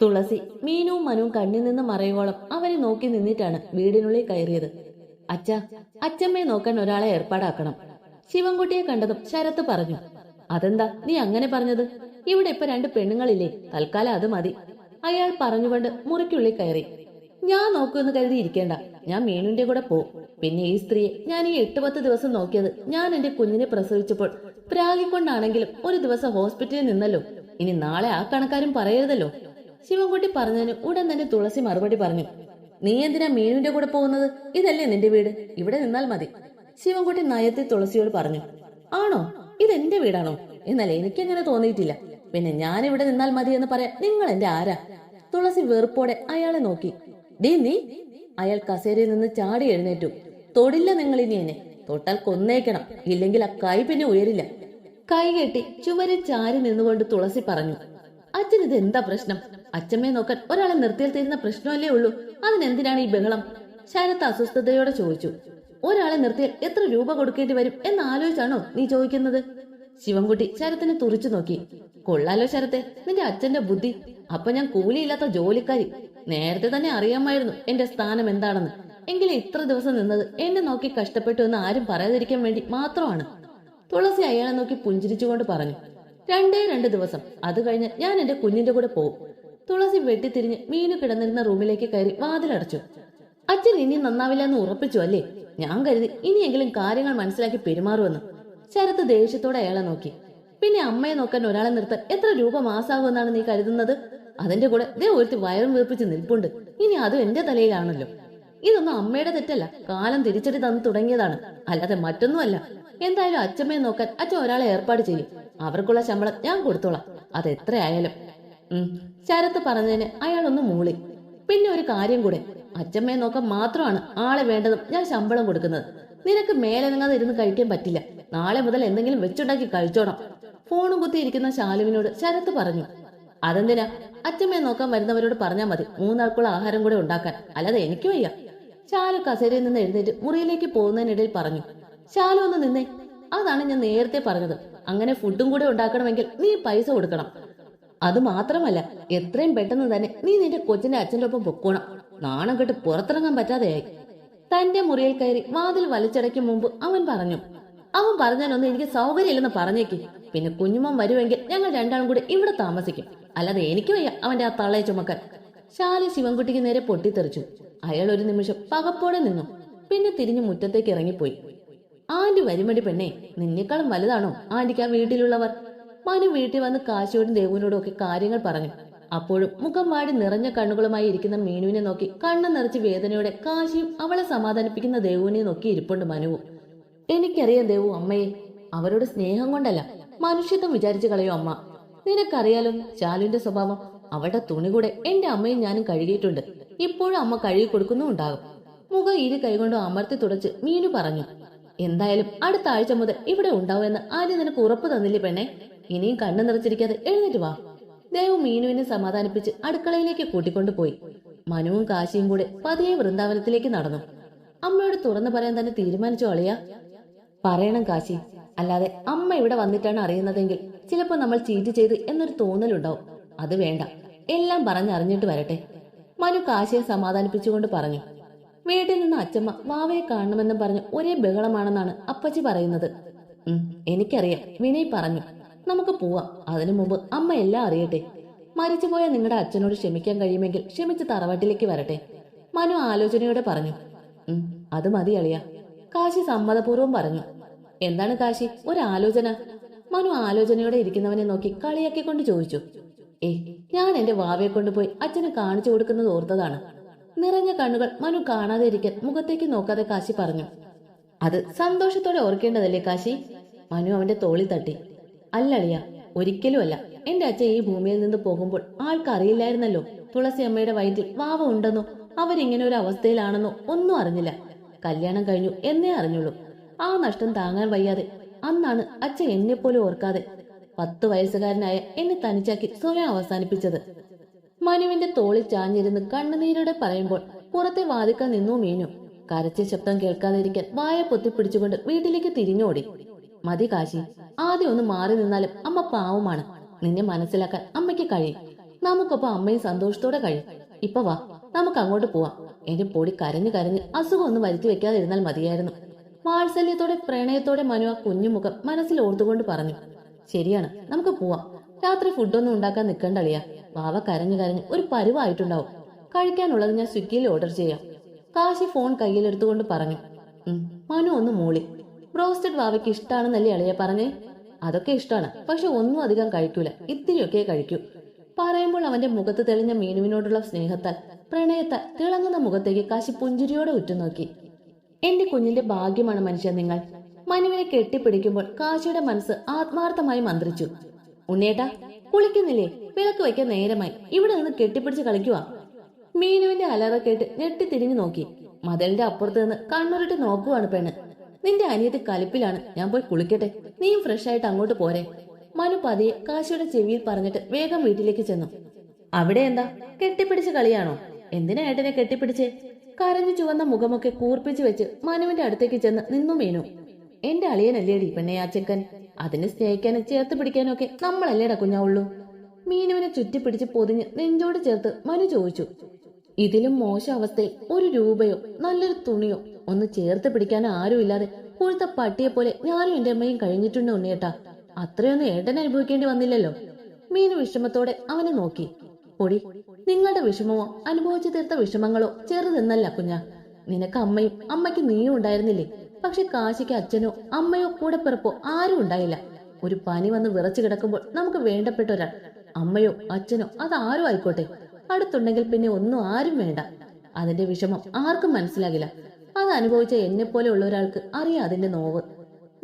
തുളസി മീനുവും മനുവും കണ്ണിൽ നിന്ന് മറയോളം അവരെ നോക്കി നിന്നിട്ടാണ് വീടിനുള്ളിൽ കയറിയത്. അച്ഛ അച്ഛമ്മയെ നോക്കാൻ ഒരാളെ ഏർപ്പാടാക്കണം. ശിവൻകുട്ടിയെ കണ്ടതും ശരത്ത് പറഞ്ഞു അതെന്താ നീ അങ്ങനെ പറഞ്ഞത്? ഇവിടെ ഇപ്പൊ രണ്ട് പെണ്ണുങ്ങളില്ലേ തൽക്കാലം അത് മതി. അയാൾ പറഞ്ഞുകൊണ്ട് മുറിക്കുള്ളിൽ കയറി. ഞാൻ നോക്കുമെന്ന് കരുതി ഇരിക്കേണ്ട ഞാൻ മീനുവിന്റെ കൂടെ പോവും. പിന്നെ ഈ സ്ത്രീയെ ഞാൻ ഈ എട്ട് പത്ത് ദിവസം നോക്കിയത് ഞാൻ എന്റെ കുഞ്ഞിനെ പ്രസവിച്ചപ്പോൾ പ്രാഗിക്കൊണ്ടാണെങ്കിലും ഒരു ദിവസം ഹോസ്പിറ്റലിൽ നിന്നല്ലോ. ഇനി നാളെ ആ കണക്കാരും പറയരുതല്ലോ. ശിവൻകുട്ടി പറഞ്ഞതിന് ഉടൻ തന്നെ തുളസി മറുപടി പറഞ്ഞു. നീ എന്തിനാ മീനുവിന്റെ കൂടെ പോകുന്നത്? ഇതല്ലേ നിന്റെ വീട്. ഇവിടെ നിന്നാൽ മതി. ശിവൻകുട്ടി നയത്തിൽ തുളസിയോട് പറഞ്ഞു. ആണോ? ഇതെന്റെ വീടാണോ? എന്നാൽ എനിക്കങ്ങനെ തോന്നിയിട്ടില്ല. പിന്നെ ഞാൻ ഇവിടെ നിന്നാൽ മതി എന്ന് പറയാൻ നിങ്ങൾ എന്റെ ആരാ? തുളസി വെറുപ്പോടെ അയാളെ നോക്കി. ഡീ നീ? അയാൾ കസേരയിൽ നിന്ന് ചാടി എഴുന്നേറ്റു. തൊടില്ല നിങ്ങൾ ഇനി എന്നെ. തൊട്ടാൽ കൊന്നേക്കണം. ഇല്ലെങ്കിൽ ആ കൈ പിന്നെ ഉയരില്ല. കൈ കെട്ടി ചുമരിൽ ചാരി നിന്നുകൊണ്ട് തുളസി പറഞ്ഞു. അച്ഛൻ ഇത് എന്താ പ്രശ്നം? അച്ഛമ്മയെ നോക്കാൻ ഒരാളെ നിർത്തിയാൽ തീരുന്ന പ്രശ്നമല്ലേ ഉള്ളൂ. അതിനെന്തിനാണ് ഈ ബഹളം? ശരത്ത് അസ്വസ്ഥതയോടെ ചോദിച്ചു. ഒരാളെ നിർത്തിയാൽ എത്ര രൂപ കൊടുക്കേണ്ടി വരും എന്ന് ആലോചിച്ചാണോ നീ ചോദിക്കുന്നത്? ശിവൻകുട്ടി ശരത്തിനെ തുറിച്ചു നോക്കി. കൊള്ളാലോ ശരത്തെ നിന്റെ അച്ഛന്റെ ബുദ്ധി. അപ്പൊ ഞാൻ കൂലിയില്ലാത്ത ജോലിക്കാരി. നേരത്തെ തന്നെ അറിയാമായിരുന്നു എന്റെ സ്ഥാനം എന്താണെന്ന്. എങ്കിലും ഇത്ര ദിവസം നിന്നത് എന്നെ നോക്കി കഷ്ടപ്പെട്ടു എന്ന് ആരും പറയാതിരിക്കാൻ വേണ്ടി മാത്രമാണ്. തുളസി അയാളെ നോക്കി പുഞ്ചിരിച്ചുകൊണ്ട് പറഞ്ഞു. രണ്ടേ രണ്ട് ദിവസം. അത് കഴിഞ്ഞ് ഞാൻ എന്റെ കുഞ്ഞിന്റെ കൂടെ പോകും തുളസി വെട്ടിത്തിരിഞ്ഞ് മീനു കിടന്നിരുന്ന റൂമിലേക്ക് കയറി വാതിലടച്ചു. അച്ഛൻ ഇനി നന്നാവില്ല എന്ന് ഉറപ്പിച്ചു അല്ലേ? ഞാൻ കരുതി ഇനിയെങ്കിലും കാര്യങ്ങൾ മനസ്സിലാക്കി പെരുമാറുമെന്ന്. ശരത്ത് ദേഷ്യത്തോടെ അയാളെ നോക്കി. പിന്നെ അമ്മയെ നോക്കാൻ ഒരാളെ നിർത്താൻ എത്ര രൂപ മാസാകുമെന്നാണ് നീ കരുതുന്നത്? അതിന്റെ കൂടെ ദേ ഒരുത്തി വയറും വീർപ്പിച്ച് നിൽപ്പുണ്ട്. ഇനി അതും എന്റെ തലയിലാണല്ലോ. ഇതൊന്നും അമ്മയുടെ തെറ്റല്ല. കാലം തിരിച്ചടി തന്നു തുടങ്ങിയതാണ്. അല്ലാതെ മറ്റൊന്നുമല്ല. എന്തായാലും അച്ഛമ്മയെ നോക്കാൻ അച്ഛൻ ഒരാളെ ഏർപ്പാട് ചെയ്യും. അവർക്കുള്ള ശമ്പളം ഞാൻ കൊടുത്തോളാം. അത് എത്രയായാലും. ശരത്ത് പറഞ്ഞതിന് അയാളൊന്ന് മൂളി. പിന്നെ ഒരു കാര്യം കൂടെ. അച്ഛമ്മയെ നോക്കാൻ മാത്രമാണ് ആളെ വേണ്ടതും ഞാൻ ശമ്പളം കൊടുക്കുന്നത്. നിനക്ക് മേലെങ്ങാതെ ഇരുന്ന് കഴിക്കാൻ പറ്റില്ല. നാളെ മുതൽ എന്തെങ്കിലും വെച്ചുണ്ടാക്കി കഴിച്ചോണം. ഫോണും കുത്തിയിരിക്കുന്ന ശാലുവിനോട് ശരത്ത് പറഞ്ഞു. അതെന്തിനാ? അച്ഛമ്മയെ നോക്കാൻ വരുന്നവരോട് പറഞ്ഞാൽ മതി. മൂന്നാൾക്കുള്ള ആഹാരം കൂടെ ഉണ്ടാക്കാൻ. അല്ലാതെ എനിക്ക് വയ്യ. ശാലു കസേരയിൽ നിന്ന് എഴുന്നേറ്റ് മുറിയിലേക്ക് പോകുന്നതിനിടയിൽ പറഞ്ഞു. ശാലു ഒന്ന് നിന്നേ. അതാണ് ഞാൻ നേരത്തെ പറഞ്ഞത്. അങ്ങനെ ഫുഡും കൂടെ ഉണ്ടാക്കണമെങ്കിൽ നീ പൈസ കൊടുക്കണം. അത് മാത്രമല്ല എത്രയും പെട്ടെന്ന് തന്നെ നീ നിന്റെ കൊച്ചിന്റെ അച്ഛന്റെ ഒപ്പം പൊക്കോണം. നാണം കെട്ട് പുറത്തിറങ്ങാൻ പറ്റാതെയായി. തന്റെ മുറിയിൽ കയറി വാതിൽ വലിച്ചടയ്ക്കും മുമ്പ് അവൻ പറഞ്ഞു അവൻ പറഞ്ഞാലൊന്നും എനിക്ക് സൗകര്യമില്ലെന്ന് പറഞ്ഞേക്ക്. പിന്നെ കുഞ്ഞുമോൻ വരുമെങ്കിൽ ഞങ്ങൾ രണ്ടാളും കൂടെ ഇവിടെ താമസിക്കും. അല്ലാതെ എനിക്ക് വയ്യ അവന്റെ ആ തള്ളയെ ചുമക്കാൻ. ശാലി ശിവൻകുട്ടിക്ക് നേരെ പൊട്ടിത്തെറിച്ചു. അയാൾ ഒരു നിമിഷം പകപ്പോടെ നിന്നു. പിന്നെ തിരിഞ്ഞു മുറ്റത്തേക്ക് ഇറങ്ങിപ്പോയി. ആന്റി വരുമടി പെണ്ണേ നിന്നേക്കാളും വലുതാണോ ആന്റിക്ക് ആ വീട്ടിലുള്ളവർ? മനു വീട്ടിൽ വന്ന് കാശിയോടും ദേവുവിനോടും ഒക്കെ കാര്യങ്ങൾ പറഞ്ഞു. അപ്പോഴും മുഖം വാടി നിറഞ്ഞ കണ്ണുകളുമായി ഇരിക്കുന്ന മീനുവിനെ നോക്കി കണ്ണു നിറച്ച് വേദനയോടെ കാശിയും അവളെ സമാധാനിപ്പിക്കുന്ന ദേവുവിനെ നോക്കി ഇരിപ്പുണ്ട് മനുവും. എനിക്കറിയാം ദേവു അമ്മയെ. അവരുടെ സ്നേഹം കൊണ്ടല്ല. മനുഷ്യത്വം വിചാരിച്ചു കളയോ അമ്മ. നിനക്കറിയാലോ ശാലുവിന്റെ സ്വഭാവം അവളുടെ തുണി കൂടെ എന്റെ അമ്മയും ഞാനും കഴുകിയിട്ടുണ്ട്. ഇപ്പോഴും അമ്മ കഴുകി കൊടുക്കുന്നുണ്ടാകും മുഖം ഇരു കൈകൊണ്ടും അമർത്തി തുടച്ച് മീനു പറഞ്ഞു. എന്തായാലും അടുത്ത ആഴ്ച മുതൽ ഇവിടെ ഉണ്ടാവുമെന്ന് ആദ്യം നിനക്ക് ഉറപ്പ് തന്നില്ലേ പെണ്ണെ? ഇനിയും കണ്ണു നിറച്ചിരിക്കാതെ എഴുന്നേറ്റ് വാ. ദേവ് മീനുവിനെ സമാധാനിപ്പിച്ച് അടുക്കളയിലേക്ക് കൂട്ടിക്കൊണ്ടുപോയി. മനുവും കാശിയും കൂടെ പതിയെ വൃന്ദാവനത്തിലേക്ക് നടന്നു. അമ്മയോട് തുറന്നു പറയാൻ തന്നെ തീരുമാനിച്ചു അളിയ. പറയണം കാശി. അല്ലാതെ അമ്മ ഇവിടെ വന്നിട്ടാണ് അറിയുന്നതെങ്കിൽ ചിലപ്പോൾ നമ്മൾ ചീറ്റ് ചെയ്ത് എന്നൊരു തോന്നലുണ്ടാവും. അത് വേണ്ട. എല്ലാം പറഞ്ഞറിഞ്ഞിട്ട് വരട്ടെ. മനു കാശിയെ സമാധാനിപ്പിച്ചുകൊണ്ട് പറഞ്ഞു. വീട്ടിൽ നിന്ന് അച്ചമ്മ വാവയെ കാണണമെന്നും പറഞ്ഞ് ഒരേ ബഹളമാണെന്നാണ് അപ്പച്ചി പറയുന്നത്. എനിക്കറിയാം. വിനയ് പറഞ്ഞു. നമുക്ക് പോവാം. അതിനു മുമ്പ് അമ്മ എല്ലാം അറിയട്ടെ. മരിച്ചുപോയ നിങ്ങളുടെ അച്ഛനോട് ക്ഷമിക്കാൻ കഴിയുമെങ്കിൽ ക്ഷമിച്ച് തറവാട്ടിലേക്ക് വരട്ടെ. മനു ആലോചനയോടെ പറഞ്ഞു. അത് മതി അളിയ. കാശി സമ്മതപൂർവം പറഞ്ഞു. എന്താണ് കാശി? ഒരാലോചന. മനു ആലോചനയോടെ ഇരിക്കുന്നവനെ നോക്കി കളിയാക്കിക്കൊണ്ട് ചോദിച്ചു. ഏ ഞാൻ എന്റെ വാവയെ കൊണ്ടുപോയി അച്ഛന് കാണിച്ചു കൊടുക്കുന്നത് ഓർത്തതാണ്. നിറഞ്ഞ കണ്ണുകൾ മനു കാണാതെ ഇരിക്കാൻ മുഖത്തേക്ക് നോക്കാതെ കാശി പറഞ്ഞു. അത് സന്തോഷത്തോടെ ഓർക്കേണ്ടതല്ലേ കാശി? മനു അവന്റെ തോളിൽ തട്ടി. അല്ലളിയ ഒരിക്കലും അല്ല എന്റെ അച്ഛൻ ഈ ഭൂമിയിൽ നിന്ന് പോകുമ്പോൾ ആൾക്കറിയില്ലായിരുന്നല്ലോ. തുളസി അമ്മയുടെ വയറ്റിൽ വാവ ഉണ്ടെന്നോ അവരിങ്ങനെ ഒരു അവസ്ഥയിലാണെന്നോ ഒന്നും അറിഞ്ഞില്ല. കല്യാണം കഴിഞ്ഞു എന്നേ അറിഞ്ഞുള്ളൂ. ആ നഷ്ടം താങ്ങാൻ വയ്യാതെ അന്നാണ് അച്ഛൻ എന്നെ പോലും ഓർക്കാതെ പത്ത് വയസ്സുകാരനായ എന്നെ തനിച്ചാക്കി സ്വയം അവസാനിപ്പിച്ചത്. മനുവിന്റെ തോളിൽ ചാഞ്ഞിരുന്ന് കണ്ണുനീരോടെ പറയുമ്പോൾ പുറത്തെ വാതിക്കാൻ നിന്നു മീനു. കരച്ച ശബ്ദം കേൾക്കാതിരിക്കാൻ വായ പൊത്തിപ്പിടിച്ചുകൊണ്ട് വീട്ടിലേക്ക് തിരിഞ്ഞോടി. മതി കാശി. ആദ്യം ഒന്ന് മാറി നിന്നാലും അമ്മ പാവമാണ്. നിന്നെ മനസ്സിലാക്കാൻ അമ്മയ്ക്ക് കഴിയും. നമുക്കൊപ്പം അമ്മയും സന്തോഷത്തോടെ കഴിയും. ഇപ്പൊ വാ നമുക്ക് അങ്ങോട്ട് പോവാം. എന്റെ പൊടി കരഞ്ഞു കരഞ്ഞ് അസുഖം ഒന്നും വരുത്തി വെക്കാതിരുന്നാൽ മതിയായിരുന്നു. വാത്സല്യത്തോടെ പ്രണയത്തോടെ മനു ആ കുഞ്ഞുമുഖം മനസ്സിൽ ഓർത്തുകൊണ്ട് പറഞ്ഞു ശരിയാണ് നമുക്ക് പോവാം. രാത്രി ഫുഡൊന്നും ഉണ്ടാക്കാൻ നിൽക്കണ്ടളിയാ വാവ കരഞ്ഞു കരഞ്ഞ് ഒരു പരുവായിട്ടുണ്ടാവും. കഴിക്കാനുള്ളത് ഞാൻ സ്വിഗ്ഗിയിൽ ഓർഡർ ചെയ്യാം. കാശി ഫോൺ കയ്യിലെടുത്തുകൊണ്ട് പറഞ്ഞു മനു ഒന്ന് മൂളി ബ്രോസ്റ്റഡ് വാവയ്ക്ക് ഇഷ്ടമാണെന്നല്ലേ അളിയ പറഞ്ഞേ? അതൊക്കെ ഇഷ്ടമാണ്. പക്ഷെ ഒന്നും അധികം കഴിക്കൂല. ഇത്തിരിയൊക്കെ കഴിക്കൂ. പറയുമ്പോൾ അവന്റെ മുഖത്ത് തെളിഞ്ഞ മീനുവിനോടുള്ള സ്നേഹത്താൽ പ്രണയത്താൽ തിളങ്ങുന്ന മുഖത്തേക്ക് കാശി പുഞ്ചിരിയോടെ ഉറ്റുനോക്കി. എന്റെ കുഞ്ഞിന്റെ ഭാഗ്യമാണ് മനുഷ്യ നിങ്ങൾ. മനുവിനെ കെട്ടിപ്പിടിക്കുമ്പോൾ കാശിയുടെ മനസ്സ് ആത്മാർത്ഥമായി മന്ത്രിച്ചു. ഉണ്ണേട്ടാ കുളിക്കുന്നില്ലേ? വിളക്ക് വയ്ക്കാൻ നേരമായി. ഇവിടെ നിന്ന് കെട്ടിപ്പിടിച്ച് കളിക്കുവാ. മീനുവിന്റെ അലറ കേട്ട് ഞെട്ടി തിരിഞ്ഞു നോക്കി. മതിലിന്റെ അപ്പുറത്ത് നിന്ന് കണ്ണുരുട്ടി നോക്കുവാണ് പെണ്ണ്. നിന്റെ അനിയത്തി കലിപ്പിലാണ്. ഞാൻ പോയി കുളിക്കട്ടെ. നീയും ഫ്രഷ് ആയിട്ട് അങ്ങോട്ട് പോരെ. മനു പതിയെ കാശിയുടെ ചെവിയിൽ പറഞ്ഞിട്ട് വേഗം വീട്ടിലേക്ക് ചെന്നു. അവിടെ എന്താ? കെട്ടിപ്പിടിച്ച് കളിയാണോ? എന്തിനാ ഏട്ടനെ കെട്ടിപ്പിടിച്ചേ? കരഞ്ഞു ചുവന്ന മുഖമൊക്കെ കൂർപ്പിച്ചു വെച്ച് മനുവിന്റെ അടുത്തേക്ക് ചെന്ന് നിന്നു മീനു. എന്റെ അളിയനല്ലേടി പെണ്ണയാച്ചക്കൻ അതിനെ സ്നേഹിക്കാനും ചേർത്ത് പിടിക്കാനും ഒക്കെ നമ്മളല്ലേടാ കുഞ്ഞാവുള്ളൂ? മീനുവിനെ ചുറ്റിപ്പിടിച്ച് പൊതിഞ്ഞ് നെഞ്ചോട് ചേർത്ത് മനു ചോദിച്ചു. ഇതിലും മോശം അവസ്ഥയിൽ ഒരു രൂപയോ നല്ലൊരു തുണിയോ ഒന്ന് ചേർത്ത് പിടിക്കാൻ ആരുമില്ലാതെ കൊഴുത്ത പട്ടിയെ പോലെ ഞാനും എന്റെ അമ്മയും കഴിഞ്ഞിട്ടുണ്ട് ഉണ്ണിയേട്ടാ. അത്രയൊന്നും ഏട്ടൻ അനുഭവിക്കേണ്ടി വന്നില്ലല്ലോ. മീനു വിഷമത്തോടെ അവനെ നോക്കി. പൊടി നിങ്ങളുടെ വിഷമമോ അനുഭവിച്ചു തീർത്ത വിഷമങ്ങളോ ചെറുതെന്നല്ല കുഞ്ഞ. നിനക്ക് അമ്മയും അമ്മയ്ക്ക് നീയും ഉണ്ടായിരുന്നില്ലേ. പക്ഷെ കാശിക്ക് അച്ഛനോ അമ്മയോ കൂടെ പിറപ്പോ ആരും ഉണ്ടായില്ല. ഒരു പനി വന്ന് വിറച്ചു കിടക്കുമ്പോൾ നമുക്ക് വേണ്ടപ്പെട്ട ഒരാൾ. അമ്മയോ അച്ഛനോ അതാരും ആയിക്കോട്ടെ. അടുത്തുണ്ടെങ്കിൽ പിന്നെ ഒന്നും ആരും വേണ്ട. അതിന്റെ വിഷമം ആർക്കും മനസ്സിലാകില്ല. അത് അനുഭവിച്ച എന്നെ പോലെ ഉള്ള ഒരാൾക്ക് അറിയാം അതിന്റെ നോവ്.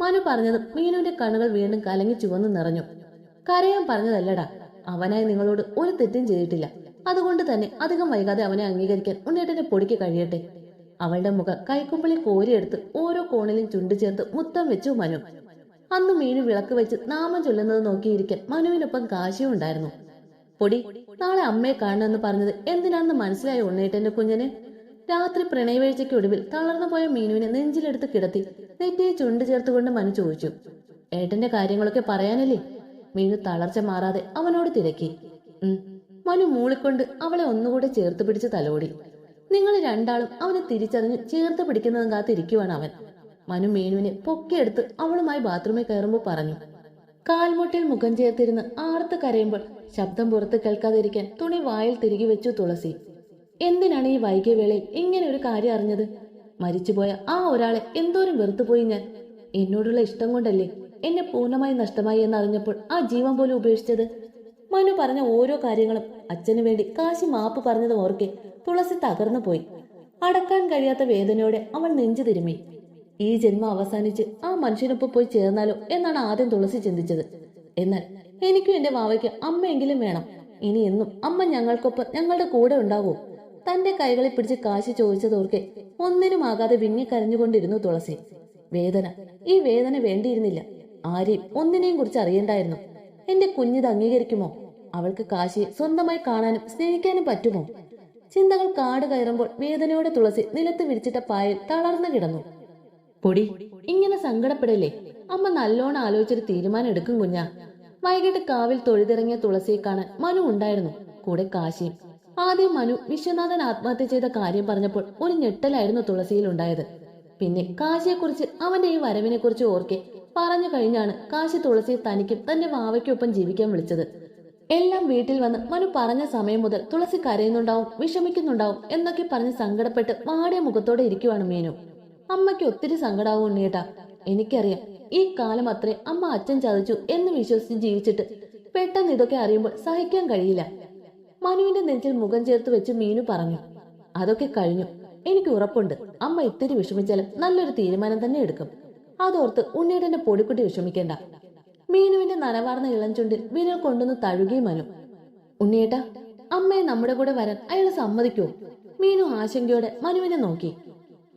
മനു പറഞ്ഞത് മീനുവിന്റെ കണ്ണുകൾ വീണ്ടും കലങ്ങി ചുവന്നു നിറഞ്ഞു. കരയാൻ പറഞ്ഞതല്ലടാ. അവനായി നിങ്ങളോട് ഒരു തെറ്റും ചെയ്തിട്ടില്ല. അതുകൊണ്ട് തന്നെ അധികം വൈകാതെ അവനെ അംഗീകരിക്കാൻ ഉണ്ണേട്ടന്റെ പൊടിക്ക് കഴിയട്ടെ. അവളുടെ മുഖം കൈക്കുമ്പിളി കോരിയെടുത്ത് ഓരോ കോണിലും ചുണ്ടു ചേർത്ത് മുത്തം വെച്ചു മനു. അന്ന് മീനു വിളക്ക് വെച്ച് നാമം ചൊല്ലുന്നത് നോക്കിയിരിക്കാൻ മനുവിനൊപ്പം കാശിയും ഉണ്ടായിരുന്നു പൊടി നാളെ അമ്മയെ കാണണമെന്ന് പറഞ്ഞത് എന്തിനാണെന്ന് മനസ്സിലായി ഉണ്ണേട്ടന്റെ കുഞ്ഞന്? രാത്രി പ്രണയവേഴ്ചയ്ക്ക് ഒടുവിൽ തളർന്നു പോയ മീനുവിനെ നെഞ്ചിലെടുത്ത് കിടത്തി നെറ്റിയെ ചുണ്ട് ചേർത്തുകൊണ്ട് മനു ചോദിച്ചു ഏട്ടന്റെ കാര്യങ്ങളൊക്കെ പറയാനല്ലേ? മീനു തളർച്ച മാറാതെ അവനോട് തിരക്കി. മനു മൂളിക്കൊണ്ട് അവളെ ഒന്നുകൂടെ ചേർത്ത് പിടിച്ച് തലോടി. നിങ്ങൾ രണ്ടാളും അവനെ തിരിച്ചറിഞ്ഞ് ചേർത്ത് പിടിക്കുന്നതും കാത്തിരിക്കുവാണ് അവൻ. മനു മീനുവിനെ പൊക്കിയെടുത്ത് അവളുമായി ബാത്റൂമിൽ കയറുമ്പോൾ പറഞ്ഞു കാൽമുട്ടിൽ മുഖം ചേർത്തിരുന്ന് ആർത്ത് കരയുമ്പോൾ ശബ്ദം പുറത്ത് കേൾക്കാതിരിക്കാൻ തുണി വായിൽ തിരികെ വെച്ചു തുളസി. എന്തിനാണ് ഈ വൈകിയ വേളയിൽ ഇങ്ങനെ ഒരു കാര്യം അറിഞ്ഞത്? മരിച്ചുപോയ ആ ഒരാളെ എന്തോരം വെറുത്തുപോയി ഞാൻ? എന്നോടുള്ള ഇഷ്ടം കൊണ്ടല്ലേ എന്നെ പൂർണമായി നഷ്ടമായി എന്നറിഞ്ഞപ്പോൾ ആ ജീവൻ പോലും ഉപേക്ഷിച്ചത്? മനു പറഞ്ഞ ഓരോ കാര്യങ്ങളും അച്ഛനു വേണ്ടി കാശി മാപ്പ് പറഞ്ഞത് ഓർക്കെ തുളസി തകർന്നു പോയി അടക്കാൻ കഴിയാത്ത വേദനയോടെ അവൾ നെഞ്ചു തിരുമ്മി ഈ ജന്മം അവസാനിച്ച് ആ മനുഷ്യനൊപ്പം പോയി ചേർന്നാലോ എന്നാണ് ആദ്യം തുളസി ചിന്തിച്ചത്. എന്നാൽ എനിക്കും എന്റെ വാവയ്ക്ക് അമ്മയെങ്കിലും വേണം. ഇനി എന്നും അമ്മ ഞങ്ങൾക്കൊപ്പം ഞങ്ങളുടെ കൂടെ ഉണ്ടാവൂ. തന്റെ കൈകളിൽ പിടിച്ച് കാശി ചോദിച്ചതോർക്കെ ഒന്നിനുമാകാതെ വിങ്ങി കരഞ്ഞുകൊണ്ടിരുന്നു തുളസി. വേദന. ഈ വേദന വേണ്ടിയിരുന്നില്ല. ആരെയും ഒന്നിനെയും കുറിച്ച് അറിയണ്ടായിരുന്നു. എന്റെ കുഞ്ഞിത് അംഗീകരിക്കുമോ? അവൾക്ക് കാശിയെ സ്വന്തമായി കാണാനും സ്നേഹിക്കാനും പറ്റുമോ? ചിന്തകൾ കാട് കയറുമ്പോൾ വേദനയോടെ തുളസി നിലത്ത് വിരിച്ചിട്ട പായൽ തളർന്നു കിടന്നു. പൊടി. ഇങ്ങനെ സങ്കടപ്പെടല്ലേ? അമ്മ നല്ലോണം ആലോചിച്ചൊരു തീരുമാനം എടുക്കും കുഞ്ഞാ. വൈകിട്ട് കാവിൽ തൊഴുതിറങ്ങിയ തുളസിയെ കാണാൻ മനു ഉണ്ടായിരുന്നു. കൂടെ കാശിയും. ആദ്യം മനു വിശ്വനാഥൻ ആത്മഹത്യ ചെയ്ത കാര്യം പറഞ്ഞപ്പോൾ ഒരു ഞെട്ടലായിരുന്നു തുളസിയിൽ ഉണ്ടായത്. പിന്നെ കാശിയെക്കുറിച്ച് അവന്റെ ഈ വരവിനെ കുറിച്ച് ഓർക്കെ പറഞ്ഞു കഴിഞ്ഞാണ് കാശി തുളസിയെ തനിക്കും തന്റെ വാവയ്ക്കൊപ്പം ജീവിക്കാൻ വിളിച്ചത്. എല്ലാം വീട്ടിൽ വന്ന് മനു പറഞ്ഞ സമയം മുതൽ തുളസി കരയുന്നുണ്ടാവും വിഷമിക്കുന്നുണ്ടാവും എന്നൊക്കെ പറഞ്ഞ് സങ്കടപ്പെട്ട് വാടിയ മുഖത്തോടെ ഇരിക്കുവാണ് മീനു. അമ്മയ്ക്ക് ഒത്തിരി സങ്കടാവും ഉണ്ണിയേട്ടാ എനിക്കറിയാം ഈ കാലം അത്രേ അമ്മ അച്ഛൻ ചതിച്ചു എന്ന് വിശ്വസിച്ച് ജീവിച്ചിട്ട് പെട്ടെന്ന് ഇതൊക്കെ അറിയുമ്പോൾ സഹിക്കാൻ കഴിയില്ല. മനുവിന്റെ നെഞ്ചിൽ മുഖം ചേർത്ത് വെച്ച് മീനു പറഞ്ഞു അതൊക്കെ കഴിഞ്ഞു. എനിക്ക് ഉറപ്പുണ്ട്. അമ്മ ഇത്തിരി വിഷമിച്ചാലും നല്ലൊരു തീരുമാനം തന്നെ എടുക്കും. അതോർത്ത് ഉണ്ണിയുടെ പൊടിക്കുട്ടി വിഷമിക്കേണ്ട. മീനുവിന്റെ നനവാർന്ന ഇളം ചുണ്ടിൽ വിരൽ കൊണ്ടുവന്ന് തഴുകി മനു ഉണ്ണിയേട്ടാ അമ്മയെ നമ്മുടെ കൂടെ വരാൻ അയാൾ സമ്മതിക്കുമോ മീനു ആശങ്കയോടെ മനുവിനെ നോക്കി.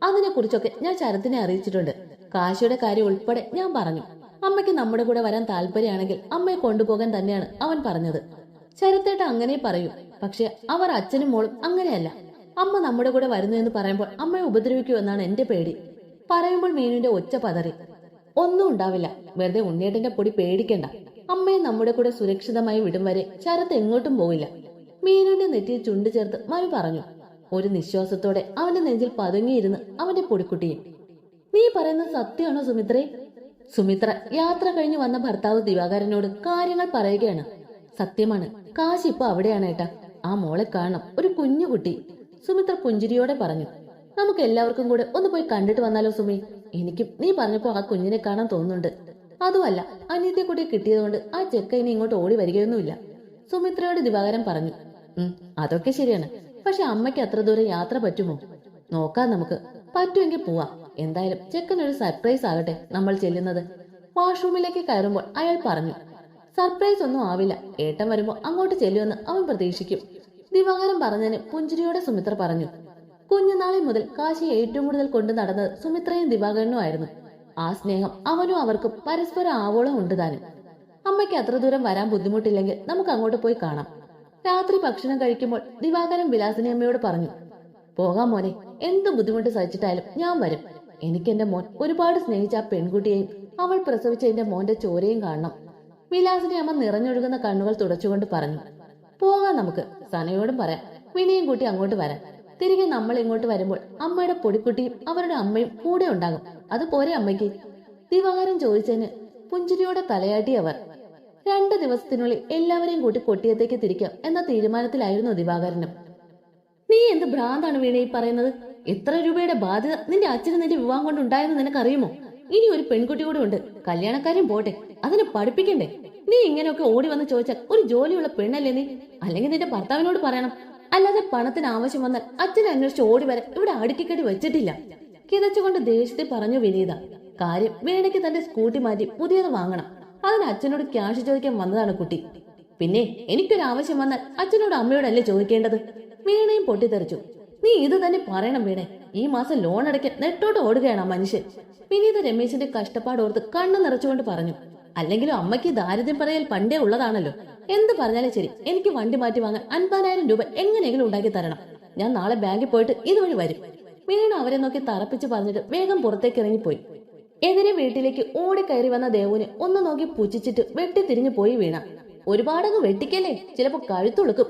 അതിനെക്കുറിച്ചൊക്കെ ഞാൻ ശരത്തിനെ അറിയിച്ചിട്ടുണ്ട്. കാശിയുടെ കാര്യം ഉൾപ്പെടെ ഞാൻ പറഞ്ഞു. അമ്മയ്ക്ക് നമ്മുടെ കൂടെ വരാൻ താല്പര്യമാണെങ്കിൽ അമ്മയെ കൊണ്ടുപോകാൻ തന്നെയാണ് അവൻ പറഞ്ഞത്. ശരത്തേട്ട അങ്ങനെ പറയൂ. പക്ഷെ അവർ അച്ഛനും മോളും അങ്ങനെയല്ല. അമ്മ നമ്മുടെ കൂടെ വരുന്നു എന്ന് പറയുമ്പോൾ അമ്മയെ ഉപദ്രവിക്കൂ എന്നാണ് എന്റെ പേടി. പറയുമ്പോൾ മീനുവിന്റെ ഒച്ച പതറി. ഒന്നും ഉണ്ടാവില്ല. വെറുതെ ഉണ്ണിയേട്ടന്റെ പൊടി പേടിക്കണ്ട. അമ്മയെ നമ്മുടെ കൂടെ സുരക്ഷിതമായി വിടും വരെ ശരത്ത് എങ്ങോട്ടും പോവില്ല. മീനുവിന്റെ നെറ്റിയിൽ ചുണ്ടു ചേർത്ത് മനു പറഞ്ഞു. ഒരു നിശ്വാസത്തോടെ അവന്റെ നെഞ്ചിൽ പതുങ്ങിയിരുന്ന് അവന്റെ പൊടിക്കുട്ടിയും. നീ പറയുന്ന സത്യമാണോ സുമിത്രേ? സുമിത്ര യാത്ര കഴിഞ്ഞു വന്ന ഭർത്താവ് ദിവാകരനോട് കാര്യങ്ങൾ പറയുകയാണ്. സത്യമാണ്. കാശി ഇപ്പൊ അവിടെയാണ് ഏട്ടാ. ആ മോളെ കാണണം. ഒരു കുഞ്ഞുകുട്ടി സുമിത്ര പുഞ്ചിരിയോടെ പറഞ്ഞു. നമുക്ക് എല്ലാവർക്കും കൂടെ ഒന്ന് പോയി കണ്ടിട്ട് വന്നാലോ സുമി? എനിക്കും നീ പറഞ്ഞപ്പോ ആ കുഞ്ഞിനെ കാണാൻ തോന്നുന്നുണ്ട്. അതുമല്ല അനിയത്തെ കൂടി കിട്ടിയതുകൊണ്ട് ആ ചെക്ക ഇനി ഇങ്ങോട്ട് ഓടി വരികയൊന്നുമില്ല. സുമിത്രയോട് ദിവാകരൻ പറഞ്ഞു. ഉം അതൊക്കെ ശരിയാണ്. പക്ഷെ അമ്മയ്ക്ക് അത്ര ദൂരം യാത്ര പറ്റുമോ? നോക്കാം നമുക്ക്. പറ്റുമെങ്കിൽ പോവാം. എന്തായാലും ചെക്കനൊരു സർപ്രൈസ് ആകട്ടെ നമ്മൾ ചെല്ലുന്നത്. വാഷ്റൂമിലേക്ക് കയറുമ്പോൾ അയാൾ പറഞ്ഞു സർപ്രൈസ് ഒന്നും ആവില്ല. ഏട്ടൻ വരുമ്പോ അങ്ങോട്ട് ചെല്ലുമെന്ന് അവൻ പ്രതീക്ഷിക്കും. ദിവാകരൻ പറഞ്ഞതിന് പുഞ്ചിരിയോടെ സുമിത്ര പറഞ്ഞു കുഞ്ഞുനാളെ മുതൽ കാശി ഏറ്റവും കൂടുതൽ കൊണ്ടു നടന്നത് സുമിത്രയും ദിവാകരനും ആയിരുന്നു. ആ സ്നേഹം അവനും അവർക്കും പരസ്പരം ആവോളം ഉണ്ട് താനും. അമ്മയ്ക്ക് അത്ര ദൂരം വരാൻ ബുദ്ധിമുട്ടില്ലെങ്കിൽ നമുക്ക് അങ്ങോട്ട് പോയി കാണാം. രാത്രി ഭക്ഷണം കഴിക്കുമ്പോൾ ദിവാകരൻ വിലാസിനി അമ്മയോട് പറഞ്ഞു പോകാം മോനെ എന്ത് ബുദ്ധിമുട്ട് സഹിച്ചിട്ടായാലും ഞാൻ വരും. എനിക്ക് എന്റെ മോൻ ഒരുപാട് സ്നേഹിച്ച ആ പെൺകുട്ടിയെയും അവൾ പ്രസവിച്ച എന്റെ മോന്റെ ചോരയും കാണണം. വിലാസിനി അമ്മ നിറഞ്ഞൊഴുകുന്ന കണ്ണുകൾ തുടച്ചുകൊണ്ട് പറഞ്ഞു പോകാം നമുക്ക് സനയോടും പറയാം. വിനയും കൂട്ടി അങ്ങോട്ട് വരാം. തിരികെ നമ്മൾ ഇങ്ങോട്ട് വരുമ്പോൾ അമ്മയുടെ പൊടിക്കുട്ടിയും അവരുടെ അമ്മയും കൂടെ ഉണ്ടാകും. അത് പോരെ അമ്മയ്ക്ക്? ദിവാകരൻ ചോദിച്ചതിന് പുഞ്ചിരിയോടെ തലയാട്ടി അവർ രണ്ട് ദിവസത്തിനുള്ളിൽ എല്ലാവരെയും കൂട്ടി കൊട്ടിയത്തേക്ക് തിരിക്കാം എന്ന തീരുമാനത്തിലായിരുന്നു ദിവാകരനും. നീ എന്ത് ഭ്രാന്താണ് വീണ ഈ പറയുന്നത്? എത്ര രൂപയുടെ ബാധ്യത നിന്റെ അച്ഛന് നിന്റെ വിവാഹം കൊണ്ട് ഉണ്ടായെന്ന് നിനക്കറിയുമോ? ഇനി ഒരു പെൺകുട്ടി കൂടെ ഉണ്ട്. കല്യാണക്കാരും പോട്ടെ അതിനെ പഠിപ്പിക്കണ്ടേ? നീ ഇങ്ങനെയൊക്കെ ഓടി വന്ന് ചോദിച്ചാൽ ഒരു ജോലിയുള്ള പെണ്ണല്ലേ നീ? അല്ലെങ്കിൽ നിന്റെ ഭർത്താവിനോട് പറയണം. അല്ലാതെ പണത്തിന് ആവശ്യം വന്നാൽ അച്ഛനെ അന്വേഷിച്ച് ഓടി വരെ ഇവിടെ അടുക്കിക്കടി വെച്ചിട്ടില്ല. കിതച്ചുകൊണ്ട് ദേഷ്യത്തിൽ പറഞ്ഞു വിനീത. കാര്യം വീണയ്ക്ക് തന്റെ സ്കൂട്ടി മാറ്റി പുതിയത് വാങ്ങണം. അതിന് അച്ഛനോട് ക്യാഷ് ചോദിക്കാൻ വന്നതാണ് കുട്ടി. പിന്നെ എനിക്കൊരു ആവശ്യം വന്നാൽ അച്ഛനോട് അമ്മയോടല്ലേ ചോദിക്കേണ്ടത്? വീണയും പൊട്ടിത്തെറിച്ചു. നീ ഇത് തന്നെ പറയണം വീണെ. ഈ മാസം ലോൺ അടയ്ക്കാൻ നെട്ടോട്ട് ഓടുകയാണ് ആ മനുഷ്യൻ. വിനീത രമേശിന്റെ കഷ്ടപ്പാടോർത്ത് കണ്ണു നിറച്ചുകൊണ്ട് പറഞ്ഞു. അല്ലെങ്കിലും അമ്മയ്ക്ക് ദാരിദ്ര്യം പറയൽ പണ്ടേ ഉള്ളതാണല്ലോ. എന്ത് പറഞ്ഞാലും ശരി എനിക്ക് വണ്ടി മാറ്റി വാങ്ങാൻ അൻപതിനായിരം രൂപ എങ്ങനെയെങ്കിലും ഉണ്ടാക്കി തരണം. ഞാൻ നാളെ ബാങ്കിൽ പോയിട്ട് ഇതുവഴി വരും. വീണ അവരെ നോക്കി തറപ്പിച്ച് പറഞ്ഞിട്ട് വേഗം പുറത്തേക്ക് ഇറങ്ങിപ്പോയി. എതിരെ വീട്ടിലേക്ക് ഓടിക്കയറി വന്ന ദേവുന് ഒന്ന് നോക്കി പുച്ഛിച്ചിട്ട് വെട്ടിത്തിരിഞ്ഞു പോയി വീണ. ഒരുപാടങ്ങ് വെട്ടിക്കല്ലേ? ചിലപ്പോ കഴുത്തുളുക്കും.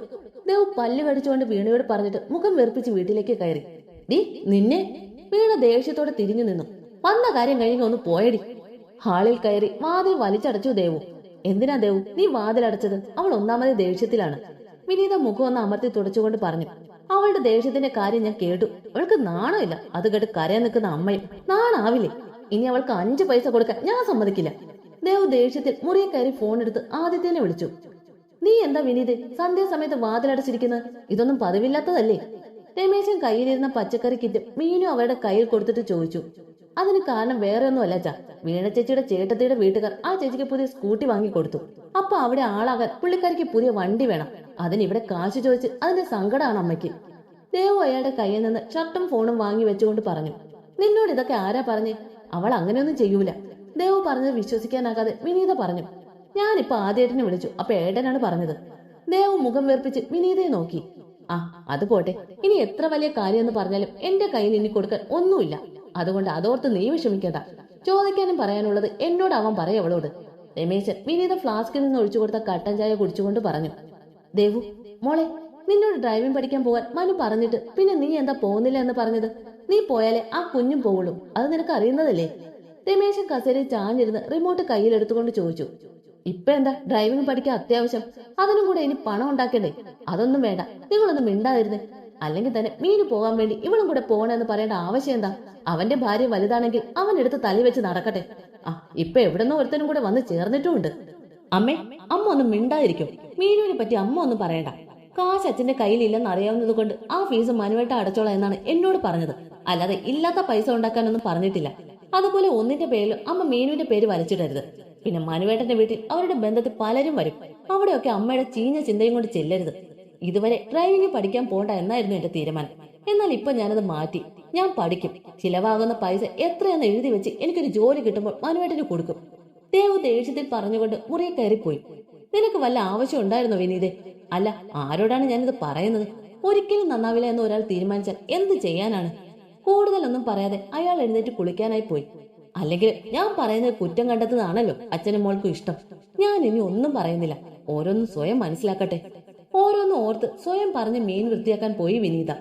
ദേവ് പല്ല് കടിച്ചുകൊണ്ട് വീണയോട് പറഞ്ഞിട്ട് മുഖം വെറുപ്പിച്ച് വീട്ടിലേക്ക് കയറി. ഡി നിന്നെ? വീണ ദേഷ്യത്തോടെ തിരിഞ്ഞു നിന്നു. വന്ന കാര്യം കഴിഞ്ഞ ഒന്ന് പോയടി. ഹാളിൽ കയറി വാതിൽ വലിച്ചടച്ചു ദേവു. എന്തിനാ ദേവു? നീ വാതിലടച്ചത് അവൾ ഒന്നാമത് ദേഷ്യത്തിലാണ്. വിനീത മുഖം ഒന്ന് അമർത്തി തുടച്ചുകൊണ്ട് പറഞ്ഞു. അവളുടെ ദേഷ്യത്തിന്റെ കാര്യം ഞാൻ കേട്ടു. അവൾക്ക് നാണമില്ല. അത് കേട്ട് കരയാൻ നിൽക്കുന്ന അമ്മയും നാണാവില്ലേ? ഇനി അവൾക്ക് അഞ്ചു പൈസ കൊടുക്കാൻ ഞാൻ സമ്മതിക്കില്ല. ദേവ് ദേഷ്യത്തിൽ മുറിയെ കയറി ഫോൺ എടുത്ത് ആദിത്യനെ വിളിച്ചു. നീ എന്താ വിനീത്? സന്ധ്യാസമയത്ത് വാതിലടച്ചിരിക്കുന്നത് ഇതൊന്നും പതിവില്ലാത്തതല്ലേ? രമേശൻ കയ്യിലിരുന്ന പച്ചക്കറി കിറ്റ് മീനു അവരുടെ കയ്യിൽ കൊടുത്തിട്ട് ചോദിച്ചു. അതിന് കാരണം വേറെ ഒന്നും അല്ല ചാ വീണ ചേച്ചിയുടെ ചേട്ടത്തിയുടെ വീട്ടുകാർ ആ ചേച്ചിക്ക് പുതിയ സ്കൂട്ടി വാങ്ങി കൊടുത്തു. അപ്പൊ അവിടെ ആളാകാൻ പുള്ളിക്കാരിക്ക് പുതിയ വണ്ടി വേണം. അതിന് ഇവിടെ കാശ് ചോദിച്ച് അതിന്റെ സങ്കടമാണ് അമ്മയ്ക്ക്. ദേവു അയാളുടെ കയ്യിൽ നിന്ന് ഷർട്ടും ഫോണും വാങ്ങി വെച്ചുകൊണ്ട് പറഞ്ഞു. നിന്നോട് ഇതൊക്കെ ആരാ പറഞ്ഞ്? അവൾ അങ്ങനെയൊന്നും ചെയ്യൂല. ദേവു പറഞ്ഞത് വിശ്വസിക്കാനാകാതെ വിനീത പറഞ്ഞു. ഞാനിപ്പോ ആദ്യേട്ടനെ വിളിച്ചു. അപ്പൊ ഏട്ടനാണ് പറഞ്ഞത്. ദേവ് മുഖം വീർപ്പിച്ച് വിനീതയെ നോക്കി. ആ അത് പോട്ടെ. ഇനി എത്ര വലിയ കാര്യമെന്ന് പറഞ്ഞാലും എന്റെ കയ്യിൽ ഇനി കൊടുക്കാൻ ഒന്നുമില്ല. അതുകൊണ്ട് അതോർത്ത് നീ വിഷമിക്കണ്ട. ചോദിക്കാനും പറയാനുള്ളത് എന്നോട് അവൻ പറയവളോട് രമേശൻ വിനീത ഫ്ലാസ്കിൽ നിന്ന് ഒഴിച്ചു കൊടുത്ത കട്ടൻ ചായ കുടിച്ചുകൊണ്ട് പറഞ്ഞു. ദേവു മോളെ നിന്നോട് ഡ്രൈവിംഗ് പഠിക്കാൻ പോകാൻ മനു പറഞ്ഞിട്ട് പിന്നെ നീ എന്താ പോകുന്നില്ല എന്ന് പറഞ്ഞത്? നീ പോയാലേ ആ കുഞ്ഞും പോവുള്ളൂ. അത് നിനക്ക് അറിയുന്നതല്ലേ? രമേശൻ കസേരയിൽ ചാഞ്ഞിരുന്ന് റിമോട്ട് കയ്യിലെടുത്തുകൊണ്ട് ചോദിച്ചു. ഇപ്പൊ എന്താ ഡ്രൈവിംഗ് പഠിക്കാൻ അത്യാവശ്യം? അതിനും കൂടെ ഇനി പണം ഉണ്ടാക്കണ്ടേ? അതൊന്നും വേണ്ട. നിങ്ങളൊന്നും മിണ്ടാതിരുന്നേ. അല്ലെങ്കിൽ തന്നെ മീന് പോകാൻ വേണ്ടി ഇവളും കൂടെ പോകണമെന്ന് പറയേണ്ട ആവശ്യം എന്താ? അവന്റെ ഭാര്യ വലുതാണെങ്കിൽ അവൻ എടുത്ത് തലി വെച്ച് നടക്കട്ടെ. ആ ഇപ്പൊ എവിടെന്നോ ഒരുത്തനും കൂടെ വന്ന് ചേർന്നിട്ടുമുണ്ട്. അമ്മേ അമ്മ ഒന്നും മിണ്ടാതിരിക്കും. മീനുവിനെ പറ്റി അമ്മ ഒന്നും പറയണ്ട. കാശ് അച്ഛന്റെ കയ്യിലില്ലെന്ന് അറിയാവുന്നത് കൊണ്ട് ആ ഫീസ് മനുവേട്ട അടച്ചോളാം എന്നാണ് എന്നോട് പറഞ്ഞത്. അല്ലാതെ ഇല്ലാത്ത പൈസ ഉണ്ടാക്കാനൊന്നും പറഞ്ഞിട്ടില്ല. അതുപോലെ ഒന്നിന്റെ പേരിൽ അമ്മ മീനുവിന്റെ പേര് വലിച്ചിടരുത്. പിന്നെ മനുവേട്ടന്റെ വീട്ടിൽ അവരുടെ ബന്ധത്തിൽ പലരും വരും. അവിടെയൊക്കെ അമ്മയുടെ ചീഞ്ഞ ചിന്തയും കൊണ്ട് ചെല്ലരുത്. ഇതുവരെ ഡ്രൈവിംഗ് പഠിക്കാൻ പോണ്ട എന്നായിരുന്നു എന്റെ തീരുമാനം. എന്നാൽ ഇപ്പൊ ഞാനത് മാറ്റി. ഞാൻ പഠിക്കും. ചിലവാകുന്ന പൈസ എത്രയെന്ന് എഴുതി വെച്ച് എനിക്കൊരു ജോലി കിട്ടുമ്പോൾ മനുവേട്ടന് കൊടുക്കും. ദേവ് ദേഷ്യത്തിൽ പറഞ്ഞുകൊണ്ട് മുറിയിൽ കയറിപ്പോയി. നിനക്ക് വല്ല ആവശ്യം ഉണ്ടായിരുന്നോ വിനീതേ? അല്ല ആരോടാണ് ഞാനിത് പറയുന്നത്? ഒരിക്കലും നന്നാവില്ല എന്ന് ഒരാൾ തീരുമാനിച്ചാൽ എന്ത് ചെയ്യാനാണ്? കൂടുതലൊന്നും പറയാതെ അയാൾ എഴുന്നേറ്റ് കുളിക്കാനായി പോയി. അല്ലെങ്കിൽ ഞാൻ പറയുന്നത് കുറ്റം കണ്ടെത്തുന്നതാണല്ലോ അച്ഛനും മോൾക്കും ഇഷ്ടം. ഞാൻ ഇനി ഒന്നും പറയുന്നില്ല. ഓരോന്നും സ്വയം മനസ്സിലാക്കട്ടെ. ഓരോന്നും ഓർത്ത് സ്വയം പറഞ്ഞ് മീൻ വൃത്തിയാക്കാൻ പോയി വിനീത.